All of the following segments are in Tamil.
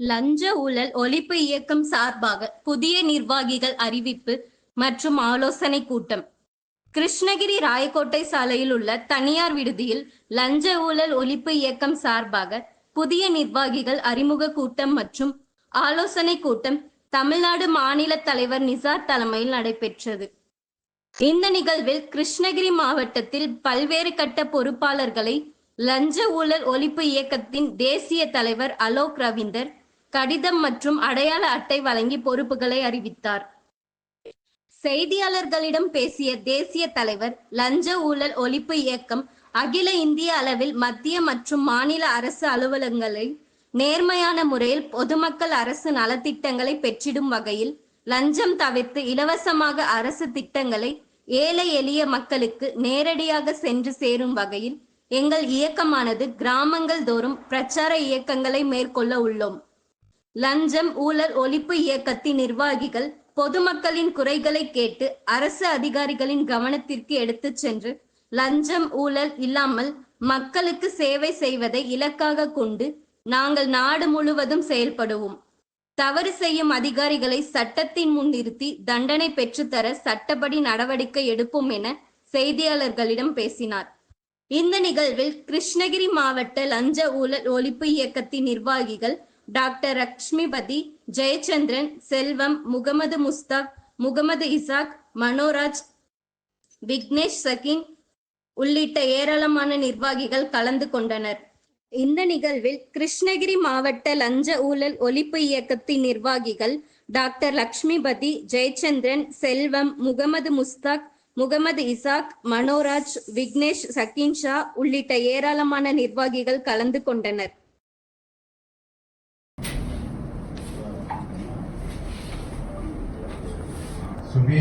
லஞ்ச ஊழல் ஒழிப்பு இயக்கம் சார்பாக புதிய நிர்வாகிகள் அறிவிப்பு மற்றும் ஆலோசனை கூட்டம். கிருஷ்ணகிரி ராயக்கோட்டை சாலையில் உள்ள தனியார் விடுதியில் லஞ்ச ஊழல் ஒழிப்பு இயக்கம் சார்பாக புதிய நிர்வாகிகள் அறிமுக கூட்டம் மற்றும் ஆலோசனை கூட்டம் தமிழ்நாடு மாநில தலைவர் நிசார் தலைமையில் நடைபெற்றது. இந்த நிகழ்வில் கிருஷ்ணகிரி மாவட்டத்தில் பல்வேறு கட்ட பொறுப்பாளர்களை லஞ்ச ஊழல் ஒழிப்பு இயக்கத்தின் தேசிய தலைவர் அலோக் ரவீந்தர் கடிதம் மற்றும் அடையாள அட்டை வழங்கி பொறுப்புகளை அறிவித்தார். செய்தியாளர்களிடம் பேசிய தேசிய தலைவர் லஞ்ச ஊழல் ஒழிப்பு இயக்கம் அகில இந்திய அளவில் மத்திய மற்றும் மாநில அரசு அலுவலகங்களை நேர்மையான முறையில் பொதுமக்கள் அரசு நலத்திட்டங்களை பெற்றிடும் வகையில் லஞ்சம் தவிர்த்து இலவசமாக அரசு திட்டங்களை ஏழை எளிய மக்களுக்கு நேரடியாக சென்று சேரும் வகையில் எங்கள் இயக்கமானது கிராமங்கள் தோறும் பிரச்சார இயக்கங்களை மேற்கொள்ள உள்ளோம். லஞ்சம் ஊழல் ஒழிப்பு இயக்கத்தின் நிர்வாகிகள் பொதுமக்களின் குறைகளை கேட்டு அரசு அதிகாரிகளின் கவனத்திற்கு எடுத்து சென்று லஞ்சம் ஊழல் இல்லாமல் மக்களுக்கு சேவை செய்வதை இலக்காக கொண்டு நாங்கள் நாடு முழுவதும் செயல்படுவோம். தவறு செய்யும் அதிகாரிகளை சட்டத்தின் முன் நிறுத்தி தண்டனை பெற்றுத்தர சட்டப்படி நடவடிக்கை எடுப்போம் என செய்தியாளர்களிடம் பேசினார். இந்த நிகழ்வில் கிருஷ்ணகிரி மாவட்ட லஞ்ச ஊழல் ஒழிப்பு இயக்கத்தின் நிர்வாகிகள் டாக்டர் லக்ஷ்மிபதி ஜெயச்சந்திரன் செல்வம் முகமது முஸ்தாக் முகமது இசாக் மனோராஜ் விக்னேஷ் சகின் உள்ளிட்ட ஏராளமான நிர்வாகிகள் கலந்து கொண்டனர். இந்த நிகழ்வில் கிருஷ்ணகிரி மாவட்ட லஞ்ச ஊழல் ஒழிப்பு இயக்கத்தின் நிர்வாகிகள் டாக்டர் லக்ஷ்மிபதி ஜெயச்சந்திரன் செல்வம் முகமது முஸ்தாக் முகமது இசாக் மனோராஜ் விக்னேஷ் சகின் ஷா உள்ளிட்ட ஏராளமான நிர்வாகிகள் கலந்து கொண்டனர். सभी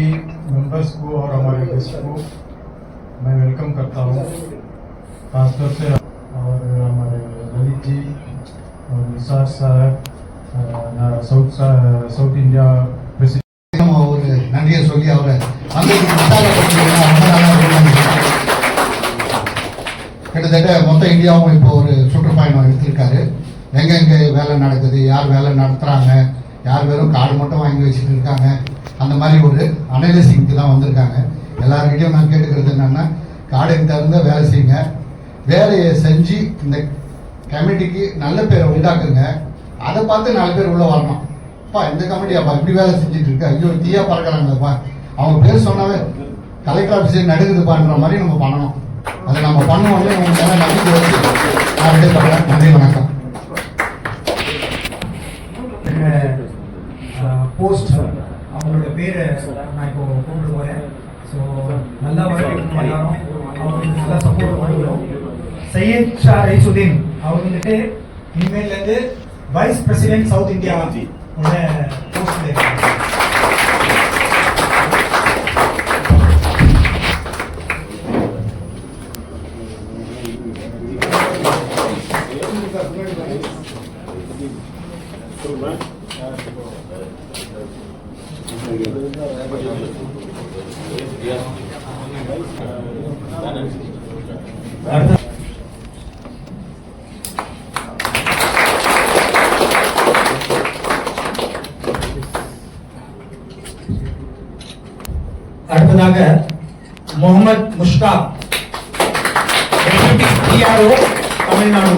मेंबर्स को और हमारे गेस्ट को मैं वेलकम करता हूँ खासतौर से और हमारे ललित जी और निसार साहब अ, साउथ सा- साउथ इंडिया प्रेसिडेंट நம்ம ஒரு நன்றியை சொல்லி அவரை அன்றைக்கு உற்சாகப்படுத்தினா ரொம்ப நல்லா இருக்கும்னு நினைக்கிறேன். கிட்டத்தட்ட மொத்த இந்தியாவும் இப்போ ஒரு சுற்றுப்பயணம் எடுத்திருக்காரு எங்கெங்க வேலை நடக்குது யார் வேலை நடத்துறாங்க யார் வெறும் கார்டு மட்டும் வாங்கி வச்சுட்டு இருக்காங்க அந்த மாதிரி ஒரு அனலிசிங்க்கு தான் வந்திருக்காங்க. எல்லாருக்கிட்டையும் நான் கேட்டுக்கிறது என்னென்னா கார்டுக்கு தகுந்த வேலை செய்யுங்க. வேலையை செஞ்சு இந்த கமிட்டிக்கு நல்ல பேரை உண்டாக்குங்க. அதை பார்த்து நாலு பேர் உள்ளே வரணும். அப்பா இந்த கமிட்டியாப்பா இப்படி வேலை செஞ்சுட்டு இருக்கு. ஐயோ தீயா பறக்கிறாங்கப்பா அவங்க பேர் சொன்னாவே கலெக்டர் ஆஃபீஸர் நடுக்குதுப்பான்ற மாதிரி நம்ம பண்ணணும். அதை நம்ம பண்ணுவோம் உங்களுக்கு நம்பிக்கை வச்சு நான் விடைபெறேன் நன்றி வணக்கம். போஸ்ட் பேரை நான் இப்போ கூப்பிட்டு போகிறேன் ஸோ நல்லா வரவேற்கணும் எல்லாரும். அவங்களுக்கு நல்லா சப்போர்ட் பண்ணுவோம் சையத் ஷா ரைசுதீன் அவர் வந்துட்டு இனிமேல்லேருந்து வைஸ் பிரசிடென்ட் சவுத் இந்தியா உள்ள போஸ்ட்ல இருக்காங்க அடுத்த அடுத்ததாக முகமது முஷ்டாக் பிஆர்ஓ தமிழ்நாடு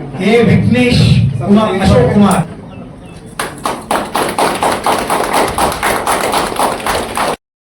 ए विघ्नेश कुमार अशोक कुमार.